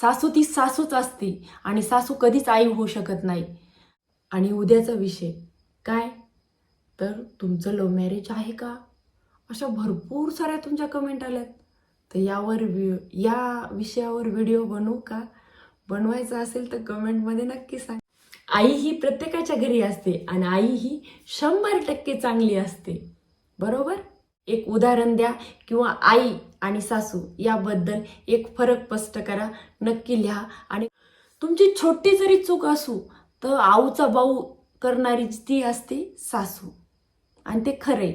सासू ती सासूच असते आणि सासू कधीच आई होऊ शकत नाही. आणि उद्याचा विषय काय? तर तुमचं लव्ह मॅरेज आहे का? अशा भरपूर साऱ्या तुमच्या कमेंट आल्यात. तर यावर वि या विषयावर व्हिडिओ बनवू का? बनवायचा असेल तर कमेंटमध्ये नक्की सांग. आई ही प्रत्येकाच्या घरी असते आणि आई ही शंभर टक्के चांगली असते. बरोबर? एक उदाहरण द्या किंवा आई आणि सासू याबद्दल एक फरक स्पष्ट करा. नक्की लिहा आणि तुमची छोटी जरी चूक असू तर आऊचा बाऊ करणारी ती असते सासू. आणि ते खरे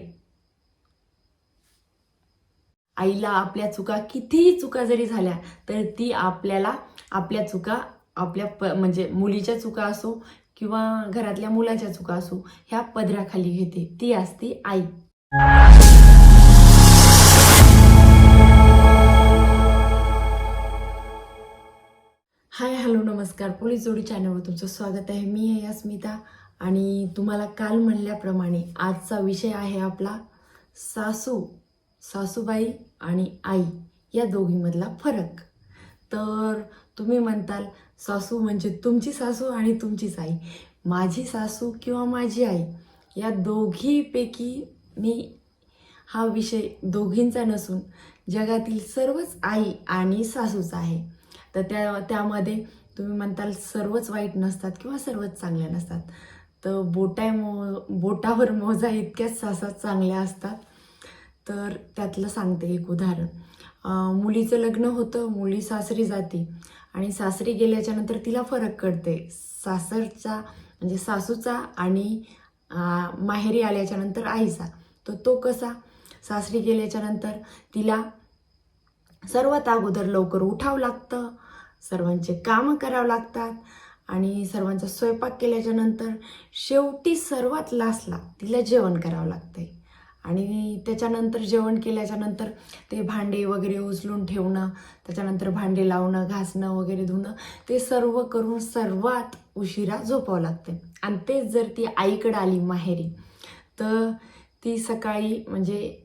आईला आपल्या चुका कितीही चुका जरी झाल्या तर ती आपल्याला आपल्या चुका आपल्या प म्हणजे मुलीच्या चुका असो किंवा घरातल्या मुलाच्या चुका असो ह्या पदराखाली घेते. ती असते आई. हाय हॅलो नमस्कार. पोलीस जोडी चॅनलवर तुमचं स्वागत आहे. मी आहे अस्मिता आणि तुम्हाला काल म्हणल्याप्रमाणे आजचा विषय आहे आपला सासू सासूबाई आणि आई या दोघीमधला फरक. तर तुम्ही म्हणताल सासू म्हणजे तुमची सासू आणि तुमचीच आई. माझी सासू किंवा माझी आई या दोघीपैकी मी हा विषय दोघींचा नसून जगातील सर्वच आई आणि सासूचा आहे. तर त्या त्यामध्ये तुम्ही म्हणताल सर्वच वाईट नसतात किंवा सर्वच चांगल्या नसतात. तर बोटाय मो बोटावर मोजा इतक्याच सासा चांगल्या असतात. तर त्यातलं सांगते एक उदाहरण. मुलीचं लग्न होतं मुली सासरी जाते आणि सासरी गेल्याच्यानंतर तिला फरक कळते. सासरचा म्हणजे सासूचा आणि माहेरी आल्याच्यानंतर आईचा. तर तो कसा? सासरी गेल्याच्यानंतर तिला सर्वात अगोदर लवकर उठावं लागतं. सर्वांचे कामं करावं लागतात आणि सर्वांचा स्वयंपाक केल्याच्यानंतर शेवटी सर्वात लास्टला तिला जेवण करावं लागतंय. आणि त्याच्यानंतर जेवण केल्याच्यानंतर ते भांडे वगैरे उचलून ठेवणं त्याच्यानंतर भांडे लावणं घासणं वगैरे धुणं ते सर्व करून सर्वात उशिरा झोपावं लागते आणि तेच जर ती आईकडं आली माहेरी तर ती सकाळी म्हणजे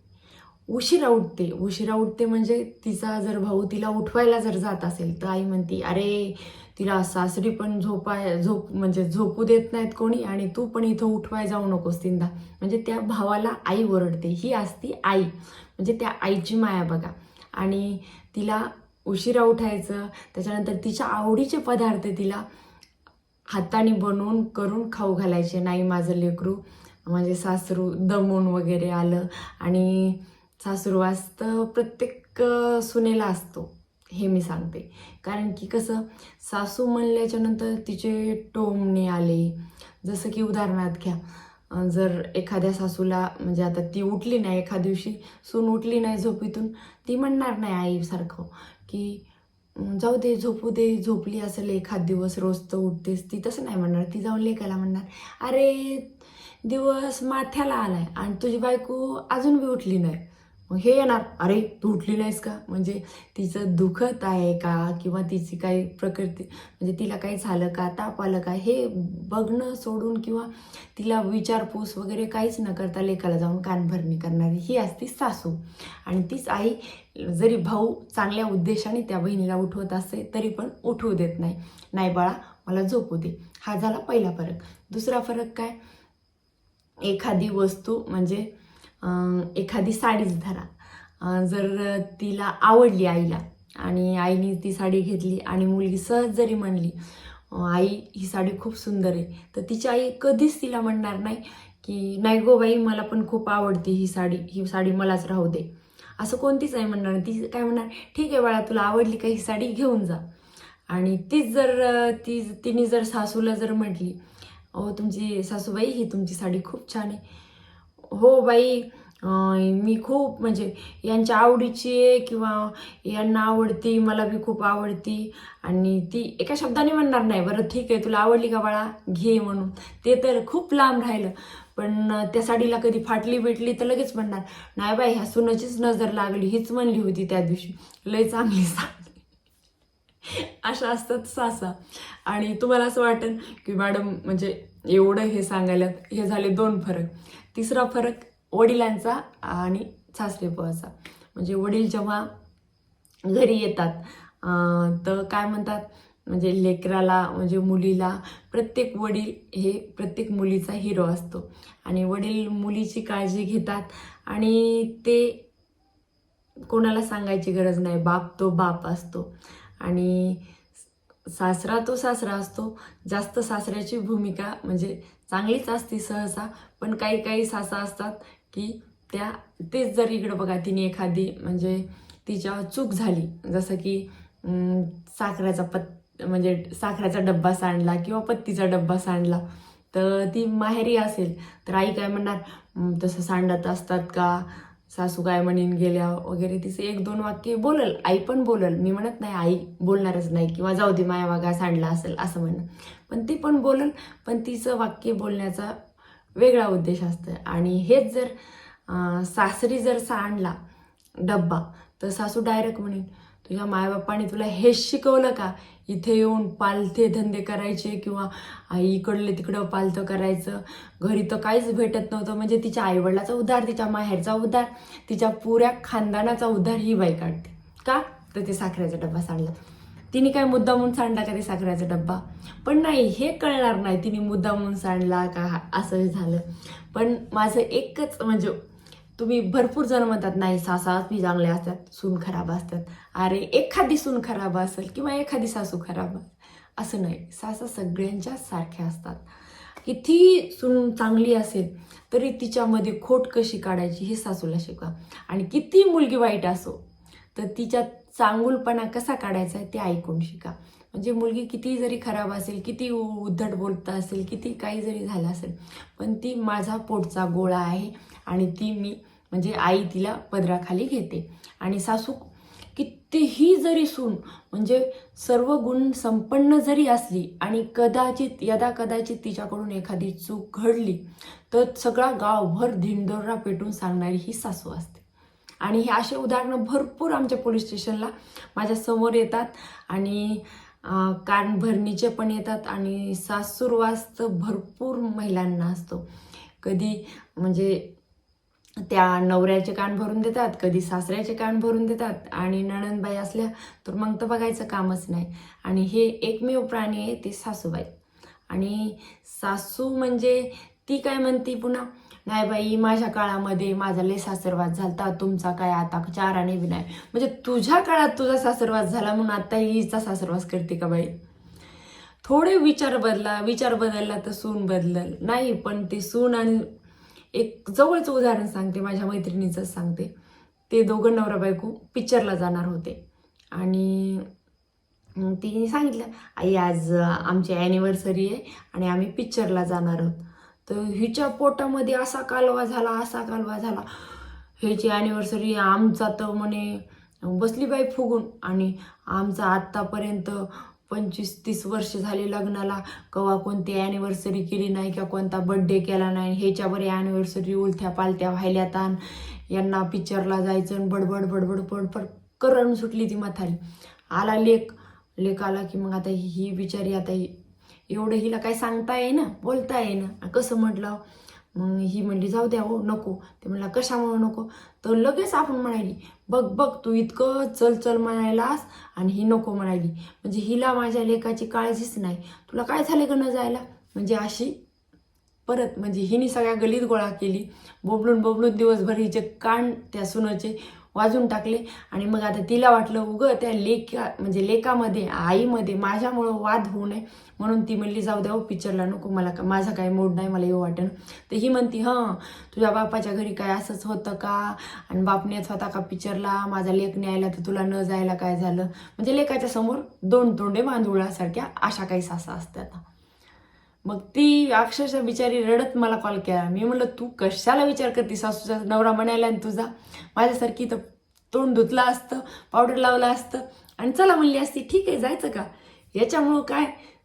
उशिरा उठते. उशिरा उठते म्हणजे तिचा जर भाऊ तिला उठवायला जर जात असेल तर आई म्हणते अरे तिला सासरी पण झोपाय झोप म्हणजे झोपू देत नाहीत कोणी आणि तू पण इथं उठवाय जाऊ नकोस तिंदा. म्हणजे त्या भावाला आई ओरडते. ही असती आई. म्हणजे त्या आईची माया बघा. आणि तिला उशिरा उठायचं त्याच्यानंतर तिच्या आवडीचे पदार्थ तिला हाताने बनवून करून खाऊ घालायचे. नाही माझं लेकरू म्हणजे सासरू दमून वगैरे आलं आणि सासरू असतं प्रत्येक सुनेला असतो. हे मी सांगते. कारण की कसं सासू म्हणल्याच्या नंतर तिचे टोमणे आले. जसं की उदाहरणार्थ घ्या. जर एखाद्या सासूला म्हणजे आता ती उठली नाही एखाद दिवशी सून उठली नाही झोपीतून ती म्हणणार नाही आईसारखं की जाऊ दे झोपू दे झोपली असेल एखाद दिवस रोज तर उठतेस. ती तसं नाही म्हणणार. ती जाऊन लेकाला म्हणणार अरे दिवस माथ्याला आलाय आणि तुझी बायको अजून बी उठली नाही. मग हे येणार. अरे तू उठली नाहीस का? म्हणजे तिचं दुखत आहे का? किंवा तिची काही प्रकृती म्हणजे तिला काही झालं का? ताप आलं का? हे बघणं सोडून किंवा तिला विचारपूस वगैरे काहीच न करता लेखाला जाऊन कानभरणी करणारी ही असती सासू. आणि तीच आई जरी भाऊ चांगल्या उद्देशाने त्या बहिणीला उठवत असते तरी पण उठवू देत नाही. नाही बाळा मला झोपू दे. हा झाला पहिला फरक. दुसरा फरक काय? एखादी वस्तू म्हणजे एखादी साडीच धरा. जर तिला आवडली आईला आणि आईने ती साडी घेतली आणि मुलगी सहज जरी म्हणली आई ही साडी खूप सुंदर आहे तर तिची आई कधीच तिला म्हणणार नाही की नाही गो बाई मला पण खूप आवडते ही साडी ही साडी मलाच राहू दे. असं कोणतीच आई म्हणणार ती काय म्हणणार ठीक आहे बाळा तुला आवडली का ही साडी घेऊन जा. आणि तीच जर ती तिने जर सासूला जर म्हटली अहो तुमची सासूबाई ही तुमची साडी खूप छान आहे. हो बाई मी खूप म्हणजे यांच्या आवडीची आहे किंवा यांना आवडती मला बी खूप आवडती. आणि ती एका शब्दाने म्हणणार नाही बरं ठीक आहे तुला आवडली का बाळा? घे म्हणून. ते तर खूप लांब राहिलं. पण त्या साडीला कधी फाटली बिटली तर लगेच म्हणणार नाही बाई ह्या सुनाचीच नजर लागली हीच म्हणली होती त्या दिवशी. लय चांगली साडी. अशा असतात सासा. आणि तुम्हाला असं वाटेल की मॅडम म्हणजे एवढं हे सांगायला हे झाले दोन फरक. तिसरा फरक वडिलांचा आणि सासरेबुवाचा म्हणजे वडील जेव्हा घरी येतात तर काय म्हणतात म्हणजे लेकराला म्हणजे मुलीला प्रत्येक वडील हे प्रत्येक मुलीचा हिरो असतो. आणि वडील मुलीची काळजी घेतात आणि ते कोणाला सांगायची गरज नाही. बाप तो बाप असतो. आणि सासरा तो सासरा असतो. जास्त सासऱ्याची भूमिका म्हणजे चांगलीच असते सहसा पण काही काही सासा असतात की त्या तेच जर इकडं बघा तिने एखादी म्हणजे तिच्या चूक झाली. जसं की अं, साखरेचा म्हणजे साखरेचा डब्बा सांडला किंवा पत्तीचा डब्बा सांडला तर ती माहेरी असेल. तर आई काय म्हणणार तसं सांडत असतात का? सासू काय म्हणीन गेल्या? वगैरे तिचं एक दोन वाक्य बोलल. आई पण बोलल. मी म्हणत नाही आई बोलणारच नाही किंवा जाऊ दे माया वागा सांडला असेल असं म्हणणं. पण ती पण बोलल. पण तिचं वाक्य बोलण्याचा वेगळा उद्देश असतो आणि हेच जर सासरी जर सांडला डब्बा तर सासू डायरेक्ट म्हणेन तुझ्या मायबापाने तुला हेच शिकवलं का? इथे येऊन पालथे धंदे करायचे किंवा आई इकडले तिकडं पालथं करायचं? घरी तर काहीच भेटत नव्हतं. म्हणजे तिच्या आईवडिलाचा उद्धार तिच्या माहेरचा उद्धार तिच्या पुऱ्या खानदानाचा उद्धार ही बाई काढते. का? तर ते साखरेचा डब्बा सांडला. तिने काय मुद्दामून सांडला का ते साखरेचा डब्बा? पण नाही हे कळणार नाही तिने मुद्दामून सांडला का असं झालं. पण माझं एकच म्हणजे तुम्ही भरपूर जण म्हणतात नाही सासा मी चांगले असतात सून खराब असतात. अरे एखादी सून खराब असेल किंवा एखादी सासू खराब असेल असं नाही. सासा सगळ्यांच्या सारख्या असतात. किती सून चांगली असेल तरी तिच्यामध्ये खोट कशी काढायची हे सासूला शिकवा. आणि किती मुलगी वाईट असो तर तिच्यात चांगुलपणा कसा काढायचा आहे ते ऐकून शिका. म्हणजे मुलगी किती जरी खराब असेल किती उद्धट बोलता असेल किती काही जरी झालं असेल पण ती माझा पोटचा गोळा आहे आणि ती मी म्हणजे आई तिला पदराखाली घेते. आणि सासू कितीही जरी सून म्हणजे सर्व गुण संपन्न जरी असली आणि कदाचित यदा कदाचित तिच्याकडून एखादी चूक घडली तर सगळा गावभर धिंडोरा पेटून सांगणारी ही सासू असते. आणि हे असे उदाहरणं भरपूर आमच्या पोलीस स्टेशनला माझ्यासमोर येतात. आणि कान भरणीचे पण येतात आणि सासूरवास तर भरपूर महिलांना असतो. कधी म्हणजे त्या नवऱ्याचे कान भरून देतात कधी सासऱ्याचे कान भरून देतात आणि नणंदबाई असल्या तर मग तर बघायचं कामच नाही. आणि हे एकमेव प्राणी आहे ते सासूबाई. आणि सासू म्हणजे ती काय म्हणते पुन्हा? नाही बाई माझ्या काळामध्ये माझा लय सासरवास झाला तुमचा काय आता चाराने बी नाही. म्हणजे तुझ्या काळात तुझा सासरवास झाला म्हणून आता हिचा सासरवास करते का बाई? थोडे विचार बदला विचार बदलला तर सून बदलल. नाही पण ते सून आणि एक जवळचं उदाहरण सांगते माझ्या मैत्रिणीचंच सांगते. ते दोघं नवरा बायको पिक्चरला जाणार होते. आणि तिने सांगितलं आई आज आमची ॲनिव्हर्सरी आहे आणि आम्ही पिक्चरला जाणार आहोत. तर हिच्या पोटामध्ये असा कालवा झाला असा कालवा झाला. ह्याची ॲनिव्हर्सरी आमचा तर म्हणे बसली बाई फुगून. आणि आमचा आत्तापर्यंत पंचवीस तीस वर्ष झाली लग्नाला. कवा कोणती ॲनिव्हर्सरी केली नाही किंवा कोणता बड्डे केला नाही. ह्याच्यावर ॲनिव्हर्सरी उलथ्या पालथ्या व्हायल्या ताण. यांना पिक्चरला जायचं आणि बडबड बडबड बडबड. करण सुटली ती म्हातारी. आला लेख. लेख आला की मग आता ही बिचारी आता एवढं हिला काय सांगता येईना बोलता येईना. कसं म्हटलं मग ही म्हणली जाऊ द्या हो नको. ते म्हणला कशामुळे नको? तर लगेच आपण म्हणाली बघ बघ तू इतकं चल चल म्हणायलास आणि ही नको म्हणाली. म्हणजे हिला माझ्या लेखाची काळजीच नाही. तुला काय झाले का न जायला म्हणजे अशी परत म्हणजे हिने सगळ्या गलीत गोळा केली. बोबलून बोबलून दिवसभर हिचे कान त्या सुनाचे वाजून टाकले. आणि मग आता तिला वाटलं उगं त्या लेखा म्हणजे लेखामध्ये आईमध्ये माझ्यामुळं वाद होऊ नये. म्हणून ती म्हणली जाऊ द्या हो पिक्चरला नको मला का माझा काय मूड नाही मला येऊ वाटेन. तर ही म्हणती हां तुझ्या बापाच्या घरी काय असंच होतं का? आणि बाप नेत होता का पिक्चरला? माझा लेख न्यायला तर तुला न जायला काय झालं? म्हणजे लेखाच्या समोर दोन तोंडे मांदुळासारख्या अशा काही सासा असतात. मग ती अक्षरशः बिचारी रडत मला कॉल केला. मी म्हणलं तू कशाला विचार करते सासूचा नवरा म्हणायला आणि तुझा? माझ्यासारखी तर तोंड धुतलं असतं पावडर लावलं असतं आणि चला म्हणली असती. ठीक आहे जायचं का? याच्यामुळं काय?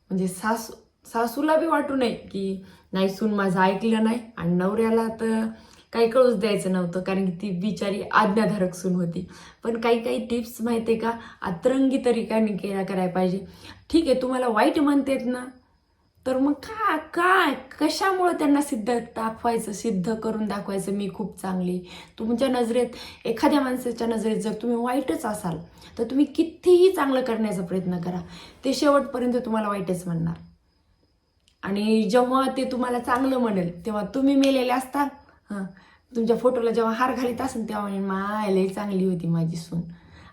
म्हणजे सासू सासूला बी वाटू नये की नाही सून माझं ऐकलं नाही आणि नवऱ्याला तर काही कळूच द्यायचं नव्हतं कारण की ती बिचारी आज्ञाधारक सून होती. पण काही काही टिप्स माहिती आहे का? अतरंगी तरीकाने केला करायला पाहिजे. ठीक आहे तुम्हाला वाईट म्हणतेत ना तर मग का काय कशामुळं त्यांना सिद्ध दाखवायचं सिद्ध करून दाखवायचं मी खूप चांगली? तुमच्या नजरेत एखाद्या माणसाच्या नजरेत जर तुम्ही वाईटच असाल तर तुम्ही कितीही चांगलं करण्याचा प्रयत्न करा. ते शेवटपर्यंत तुम्हाला वाईटच म्हणणार. आणि जेव्हा ते तुम्हाला चांगलं म्हणेल तेव्हा तुम्ही मेलेले असता हां. तुमच्या फोटोला जेव्हा हार घालीत असेल तेव्हा म्हणेल माय लई चांगली होती माझी सून.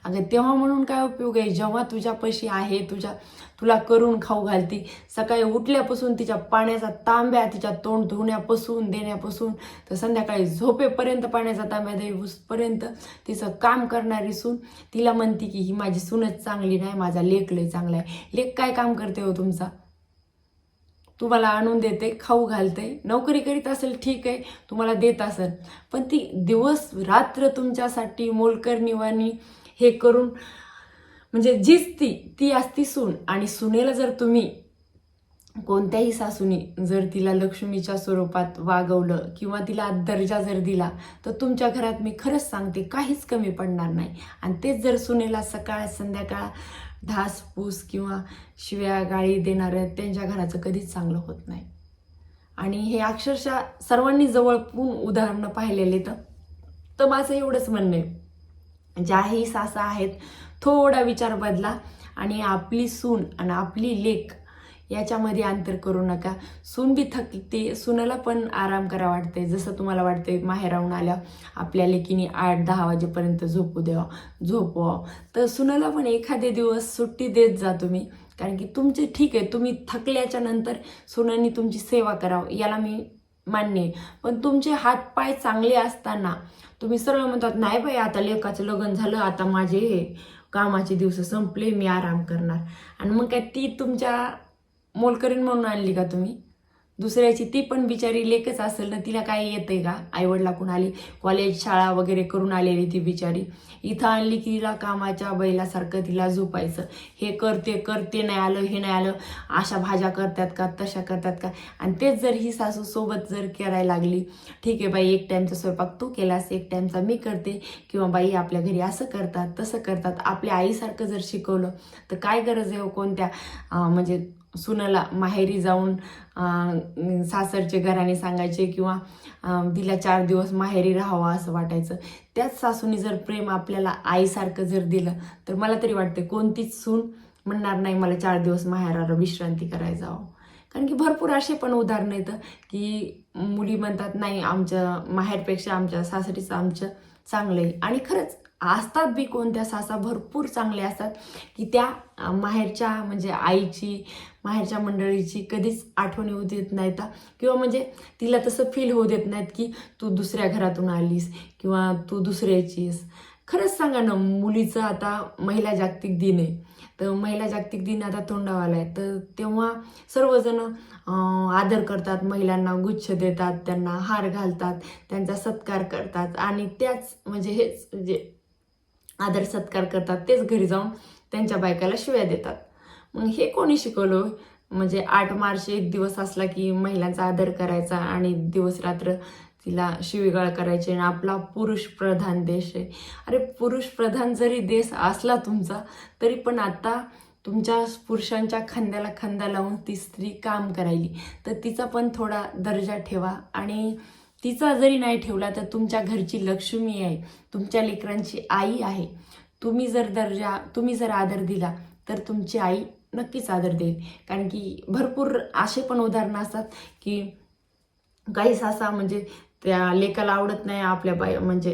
अगं तेव्हा म्हणून काय उपयोग आहे? जेव्हा तुझ्यापाशी आहे तुझ्या तुला करून खाऊ घालती सकाळी उठल्यापासून तिच्या पाण्याचा तांब्या तिच्या तोंड धुण्यापासून देण्यापासून तर संध्याकाळी झोपेपर्यंत पाण्याचा तांब्या देऊसपर्यंत तिचं काम करणारी सून तिला म्हणते की ही माझी सूनच चांगली नाही माझा लेक लय चांगला आहे. लेक काय काम करते हो तुमचा? तुम्हाला आणून देते खाऊ घालते नोकरी करीत असेल ठीक आहे तुम्हाला देत असेल. पण ती दिवस रात्र तुमच्यासाठी मोलकरणीवाणी हे करून म्हणजे जीच ती ती असती सून. आणि सुनेला जर तुम्ही कोणत्याही सासूने जर तिला लक्ष्मीच्या स्वरूपात वागवलं किंवा तिला दर्जा जर दिला तर तुमच्या घरात मी खरंच सांगते काहीच कमी पडणार नाही. आणि तेच जर सुनेला सकाळ संध्याकाळ ढास पूस किंवा शिव्या गाळी देणाऱ्या त्यांच्या घराचं कधीच चांगलं होत नाही. आणि हे अक्षरशः सर्वांनी जवळपून उदाहरणं पाहिलेले तर माझं एवढंच म्हणणं आहे. ज्याही सासा आहेत थोडा विचार बदला आणि आपली सून आणि आपली लेक याच्यामध्ये अंतर करू नका. सून बी थकते सुनाला पण आराम करा वाटते जसं तुम्हाला वाटते माहेराहून आल्या आपल्या लेकीने आठ दहा वाजेपर्यंत झोपू द्यावा झोपवावं तर सुनाला पण एखादे दिवस सुट्टी देत जा तुम्ही. कारण की तुमचे ठीक आहे तुम्ही थकल्याच्या नंतर सुनांनी तुमची सेवा करावं. याला मी मान्य आहे. पण तुमचे हातपाय चांगले असताना तुम्ही सरळ म्हणतात नाही बाई आता लेखाचं लग्न झालं आता माझे हे कामाचे दिवस संपले मी आराम करणार. आणि मग काय ती तुमच्या मोलकरीण म्हणून आणली का तुम्ही? दुसऱ्याची ती पण बिचारी लेकच असेल ना तिला काय येते का? आईवडिलाकडून आली? कॉलेज शाळा वगैरे करून आलेली ती बिचारी. इथं आणली की तिला कामाच्या बैलासारखं तिला झोपायचं. हे करते करते नाही आलं हे नाही आलं. अशा भाज्या करतात का तशा करतात का? आणि तेच जर ही सासू सोबत जर करायला लागली ठीक आहे बाई एक टाईमचा स्वयंपाक तू केलास एक टाईमचा मी करते. किंवा बाई आपल्या घरी असं करतात तसं करतात. आपल्या आईसारखं जर शिकवलं तर काय गरज आहे हो कोणत्या म्हणजे सुनाला माहेरी जाऊन सासरचे घराने सांगायचे किंवा तिला चार दिवस माहेरी राहावं असं वाटायचं. त्याच सासूने जर प्रेम आपल्याला आईसारखं जर दिलं तर मला तरी वाटते कोणतीच सून म्हणणार नाही मला चार दिवस माहेराला विश्रांती करायला जावं. कारण की भरपूर असे पण उदाहरणं येतं की मुली म्हणतात नाही आमच्या माहेरपेक्षा आमच्या सासरीचं आमचं चांगलं आहे आणि खरंच असतात बी कोणत्या सासा भरपूर चांगल्या असतात की त्या माहेरच्या म्हणजे आईची माहेरच्या मंडळीची कधीच आठवण येऊ देत नाहीत किंवा म्हणजे तिला तसं फील होऊ देत नाहीत की तू दुसऱ्या घरातून आलीस किंवा तू दुसऱ्याचीस. खरंच सांगा ना मुलीचं आता महिला जागतिक दिन आहे. तर महिला जागतिक दिन आता तोंडावाला आहे. तर तेव्हा सर्वजण आदर करतात महिलांना गुच्छ देतात त्यांना हार घालतात त्यांचा सत्कार करतात. आणि त्याच म्हणजे हेच म्हणजे आदर सत्कार करतात तेच घरी जाऊन त्यांच्या बायकाला शिव्या देतात. मग हे कोणी शिकवलं? म्हणजे आठ मार्च एक दिवस असला की महिलांचा आदर करायचा आणि दिवस रात्र तिला शिवीगाळ करायची आणि आपला पुरुष प्रधान देश आहे. अरे पुरुष प्रधान जरी देश असला तुमचा तरी पण आता तुमच्या पुरुषांच्या खांद्याला खांदा लावून ती स्त्री काम करायली. तर तिचा पण थोडा दर्जा ठेवा आणि तिचा जरी नाही ठेवला तर तुमच्या घरची लक्ष्मी आहे. तुमच्या लेकरांची आई आहे. तुम्ही जर दर्जा तुम्ही जर आदर दिला तर तुमची आई नक्कीच आदर देईल. कारण की भरपूर असे पण उदाहरणं असतात की काही सासा म्हणजे त्या लेकाला आवडत नाही आपल्या बाय म्हणजे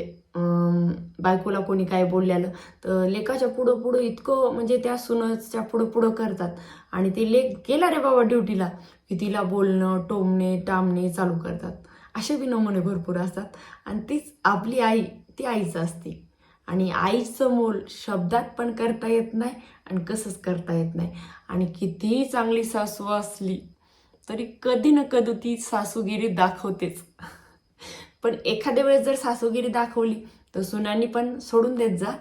बायकोला कोणी काय बोललेलं तर लेकाच्या पुढं पुढं इतकं म्हणजे त्या सुनच्या पुढं पुढं करतात. आणि ते लेक गेला रे बाबा ड्युटीला की तिला बोलणं टोमणे टामणे चालू करतात. असे बी नमुने भरपूर असतात. आणि तीच आपली आई ती आईच असते. आणि आईचं मोल शब्दात पण करता येत नाही आणि कसंच करता येत नाही. आणि कितीही चांगली सासू असली तरी कधी ना कधी ती सासूगिरी दाखवतेच. पण एखाद्या वेळेस जर सासूगिरी दाखवली तर सुनांनी पण सोडून देत जा.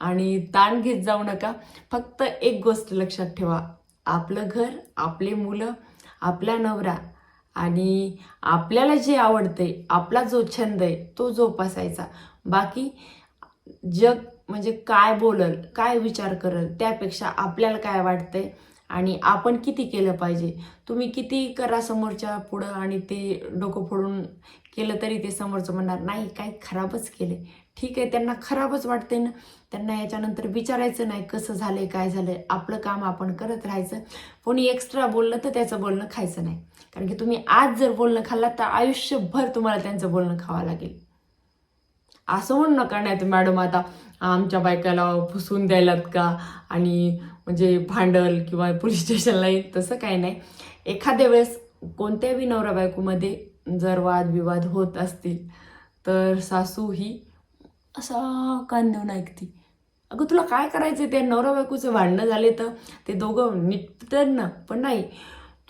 आणि ताण घेत जाऊ नका. फक्त एक गोष्ट लक्षात ठेवा. आपलं घर आपले मुलं आपला नवरा आणि आपल्याला जे आवडते आपला जो छंद आहे तो जोपासायचा. बाकी जग म्हणजे काय बोलल काय विचार करल त्यापेक्षा आपल्याला काय वाटतंय आणि आपण किती केलं पाहिजे. तुम्ही किती करा समोरच्या पुढं आणि ते डोकं फोडून केलं तरी ते समोरचं म्हणणार नाही काय खराबच केले ठीक आहे त्यांना खराबच वाटते ना. त्यांना याच्यानंतर विचारायचं नाही कसं झालंय काय झालंय. आपलं काम आपण करत राहायचं. कोणी एक्स्ट्रा बोललं तर त्याचं बोलणं खायचं नाही. कारण की तुम्ही आज जर बोलणं खाल्लं तर आयुष्यभर तुम्हाला त्यांचं बोलणं खावं लागेल. असं म्हणू नका नाही मॅडम आता आमच्या बायकाला फुसून द्यायलात का? आणि म्हणजे भांडल किंवा पोलीस स्टेशनला येईल तसं काही नाही. एखाद्या वेळेस कोणत्याही नवरा बायकोमध्ये जर वादविवाद होत असतील तर सासू ही असा कान देऊन ऐकते. अगं तुला काय करायचं ते नवरा बायकोचं भांडणं झाले तर? ते दोघं निघतात ना. पण नाही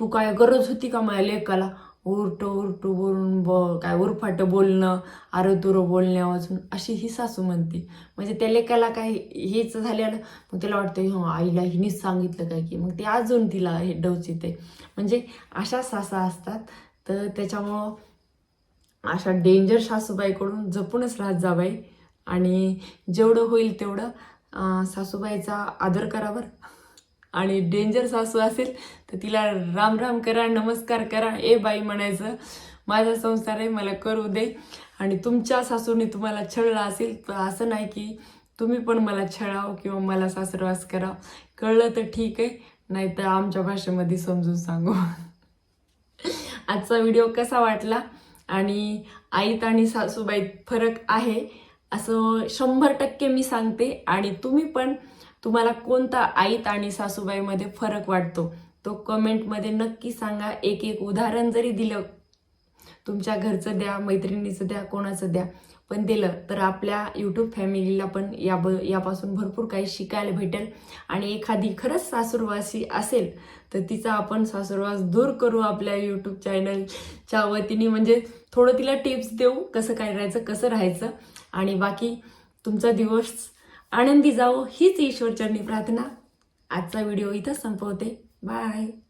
तू काय गरज होती का माझ्या लेकाला? उरटं उरटू बोलून ब काय उरफाटं बोलणं आरतुरं बोलण्या वाचून अशी ही सासू म्हणते. म्हणजे त्या लेकाला काय हेच झालेलं? मग त्याला वाटतं हो आईला हिनीच सांगितलं काय की मग ते अजून तिला हे डवचिते म्हणजे अशा सासा असतात. तर त्याच्यामुळं अशा डेंजर सासूबाईकडून जपूनच राहत जाबाई आणि जेवढं होईल तेवढं सासूबाईचा आदर करावर. आणि डेंजर सासू असेल तर तिला राम राम करा नमस्कार करा. ए बाई म्हणायचं माझा संसार आहे मला करू दे. आणि तुमच्या सासूने तुम्हाला छळला असेल तर असं नाही की तुम्ही पण मला छळाव किंवा मला सासरवास करा कळलं तर ठीक आहे नाही तर आमच्या भाषेमध्ये समजून सांगू. आजचा व्हिडिओ कसा वाटला? आणि आईत आणि सासूबाईत फरक आहे? असं शंभर टक्के मी सांगते. आणि तुम्ही पण तुम्हाला कोणता आईत आणि सासूबाईमध्ये फरक वाटतो तो कमेंटमध्ये नक्की सांगा. एक एक उदाहरण जरी दिलं तुमच्या घरचं द्या मैत्रिणीचं द्या कोणाचं द्या पण दिलं तर आपल्या यूट्यूब फॅमिलीला पण या ब यापासून भरपूर काही शिकायला भेटेल. आणि एखादी खरंच सासूरवासी असेल तर तिचा आपण सासूरवास दूर करू आपल्या यूट्यूब चॅनलच्या वतीने. म्हणजे थोडं तिला टिप्स देऊ कसं काय राहायचं कसं राहायचं. आणि बाकी तुमचा दिवस आनंदी जावो हीच ईश्वरचरणी प्रार्थना. आजचा व्हिडिओ इथं संपवते. बाय.